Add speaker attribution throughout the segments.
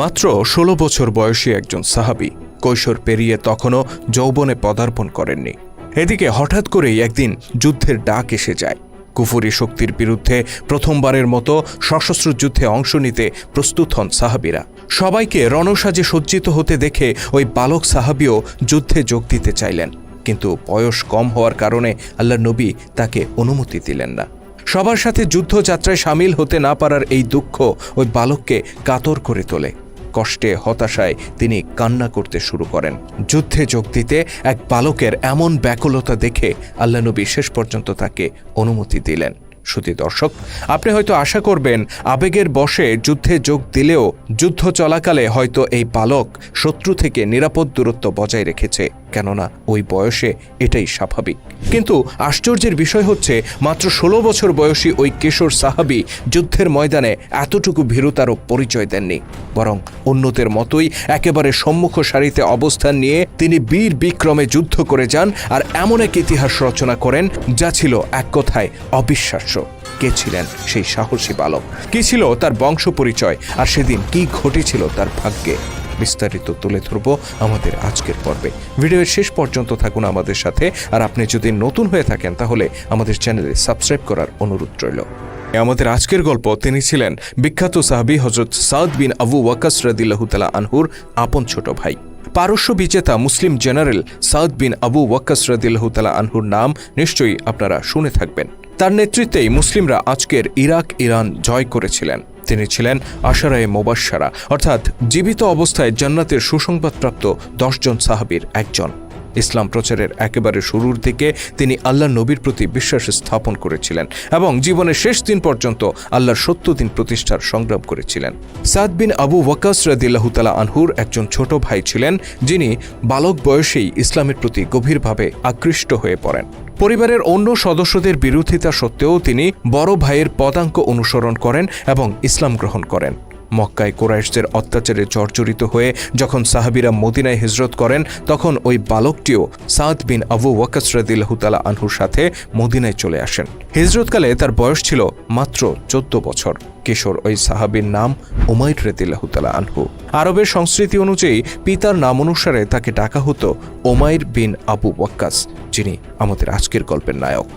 Speaker 1: মাত্র ষোলো বছর বয়সী একজন সাহাবি কৈশোর পেরিয়ে তখনও যৌবনে পদার্পণ করেননি। এদিকে হঠাৎ করেই একদিন যুদ্ধের ডাক এসে যায়। কুফুরি শক্তির বিরুদ্ধে প্রথমবারের মতো সশস্ত্র যুদ্ধে অংশ নিতে প্রস্তুত হন সাহাবিরা। সবাইকে রণসাজে সজ্জিত হতে দেখে ওই বালক সাহাবিও যুদ্ধে যোগ দিতে চাইলেন। কিন্তু বয়স কম হওয়ার কারণে আল্লাহ নবী তাকে অনুমতি দিলেন না। সবার সাথে যুদ্ধযাত্রায় সামিল হতে না পারার এই দুঃখ ওই বালককে কাতর করে তোলে। কষ্টে, হতাশায় তিনি কান্না করতে শুরু করেন। যুদ্ধে যোগ দিতে এক বালকের এমন ব্যাকুলতা দেখে আল্লাহনবী শেষ পর্যন্ত তাকে অনুমতি দিলেন। সুতি দর্শক, আপনি হয়তো আশা করবেন, আবেগের বসে যুদ্ধে যোগ দিলেও যুদ্ধ চলাকালে হয়তো এই বালক শত্রু থেকে নিরাপদ দূরত্ব বজায় রেখেছে। কেননা ওই বয়সে এটাই স্বাভাবিক। কিন্তু আশ্চর্যের বিষয় হচ্ছে, মাত্র ষোলো বছর বয়সী ওই কিশোর সাহাবি যুদ্ধের ময়দানে এতটুকু ভীরুতারও পরিচয় দেননি। বরং অন্যদের মতোই একেবারে সম্মুখ সারিতে অবস্থান নিয়ে তিনি বীর বিক্রমে যুদ্ধ করে যান আর এমন এক ইতিহাস রচনা করেন যা ছিল এক কথায় অবিশ্বাস্য। কে ছিলেন সেই সাহসী বালক? কি ছিল তার বংশ পরিচয়? আর সেদিন কি ঘটেছিল তার ভাগ্যে? বিস্তারিত তুলে ধরব আমাদের আজকের পর্বে। ভিডিওর শেষ পর্যন্ত থাকুন আমাদের সাথে, আর আপনি যদি নতুন হয়ে থাকেন, তাহলে আমাদের চ্যানেলে সাবস্ক্রাইব করার অনুরোধ রইল। আমাদের আজকের গল্প, তিনি ছিলেন বিখ্যাত সাহাবি হজরত সাউদ বিন আবু ওয়াকাস রাদিল্লাহু তালা আনহুর আপন ছোট ভাই। পারস্য বিজেতা মুসলিম general Saad bin Abu Waqqas রাদিল্লাহু তালা আনহুর নাম নিশ্চয়ই আপনারা শুনে থাকবেন। তার নেতৃত্বেই মুসলিমরা আজকের ইরাক ইরান জয় করেছিলেন। তিনি ছিলেন আশারায়ে মোবাসারা অর্থাৎ জীবিত অবস্থায় জান্নাতের সুসংবাদপ্রাপ্ত দশজন সাহাবীর একজন। ইসলাম প্রচারের একেবারে শুরুর দিকে তিনি আল্লাহ নবীর প্রতি বিশ্বাস স্থাপন করেছিলেন এবং জীবনের শেষ দিন পর্যন্ত আল্লাহর সত্য দিন প্রতিষ্ঠার সংগ্রাম করেছিলেন। সাদ বিন আবু ওয়াকাস রাদিল্লাহুতালা আনহুর একজন ছোট ভাই ছিলেন, যিনি বালক বয়সেই ইসলামের প্রতি গভীরভাবে আকৃষ্ট হয়ে পড়েন। পরিবারের অন্য সদস্যদের বিরোধিতা সত্ত্বেও তিনি বড় ভাইয়ের পদাঙ্ক অনুসরণ করেন এবং ইসলাম গ্রহণ করেন। মক্কায় কোরাইশদের অত্যাচারে জর্জরিত হয়ে যখন সাহাবিরা মদিনায় হিজরত করেন, তখন ওই বালকটিও সাদ বিন আবু ওয়াকাস রাদিল্লাহুতালা আনহুর সাথে মদিনায় চলে আসেন। হিজরতকালে তার বয়স ছিল মাত্র চোদ্দ বছর। কিশোর ওই সাহাবির নাম উমাইর রেদিল্লাহুতালা আনহু। আরবের সংস্কৃতি অনুযায়ী পিতার নাম অনুসারে তাকে ডাকা হতো ওমাইর বিন আবু ওয়াক্কাস, যিনি আমাদের আজকের গল্পের নায়ক।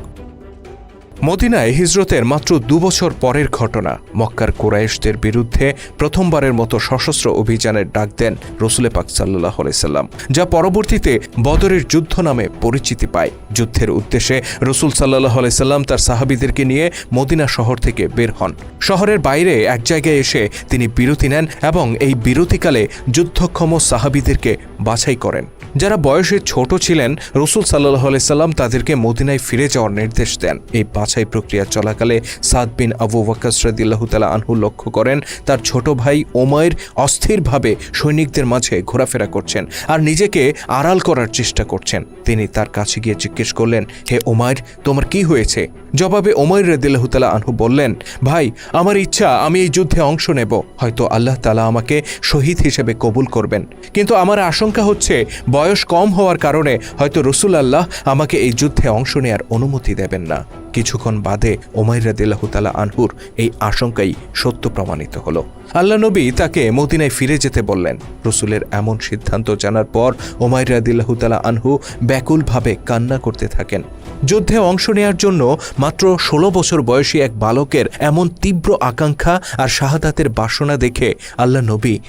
Speaker 1: মদিনায় হিজরতের মাত্র দুবছর পরের ঘটনা। মক্কার কোরাইশদের বিরুদ্ধে প্রথমবারের মতো সশস্ত্র অভিযানের ডাক দেন রসুলে পাক সাল্লাহ সাল্লাম, যা পরবর্তীতে বদরের যুদ্ধ নামে পরিচিতি পায়। যুদ্ধের উদ্দেশ্যে রসুল সাল্লাহ সাল্লাম তার সাহাবিদেরকে নিয়ে মদিনা শহর থেকে বের হন। শহরের বাইরে এক জায়গায় এসে তিনি বিরতি নেন এবং এই বিরতিকালে যুদ্ধক্ষম সাহাবিদেরকে বাছাই করেন। যারা বয়সে ছোট ছিলেন, রসুল সাল্লাহ সাল্লাম তাদেরকে মদিনায় ফিরে যাওয়ার নির্দেশ দেন। এই বাছাই প্রক্রিয়া চলাকালে সাদ বিন আবু ওয়াকাস রাদিল্লাহুতালা আনহু লক্ষ্য করেন, তার ছোট ভাই ওমায়ের অস্থিরভাবে সৈনিকদের মাঝে ঘোরাফেরা করছেন আর নিজেকে আড়াল করার চেষ্টা করছেন। তিনি তার কাছে গিয়ে জিজ্ঞেস করলেন, হে ওমায়ের, তোমার কি হয়েছে? জবাবে ওমর রদিল্লাহতালা আনহু বললেন, ভাই, আমার ইচ্ছা, আমি এই যুদ্ধে অংশ নেব। হয়তো আল্লাহ তালা আমাকে শহীদ হিসেবে কবুল করবেন। কিন্তু আমার আশঙ্কা হচ্ছে বয়স কম হওয়ার কারণে হয়তো রসুল আল্লাহ আমাকে এই যুদ্ধে অংশ নেয়ার অনুমতি দেবেন না। কিছুক্ষণ বাদে ওমাইর রাদিল্লাহতালা আনহুর এই আশঙ্কাই সত্য প্রমাণিত হলো। আল্লাহ নবী তাকে মদিনায় ফিরে যেতে বললেন। রসুলের এমন সিদ্ধান্ত জানার পর ওমাইর রাদিল্লাহতালা আনহু ব্যাকুলভাবে কান্না করতে থাকেন। যুদ্ধে অংশ নেয়ার জন্য মাত্র ষোলো বছর বয়সী এক বালকের এমন তীব্র আকাঙ্ক্ষা আর শাহাদাতের বাসনা দেখে আল্লাহ নবী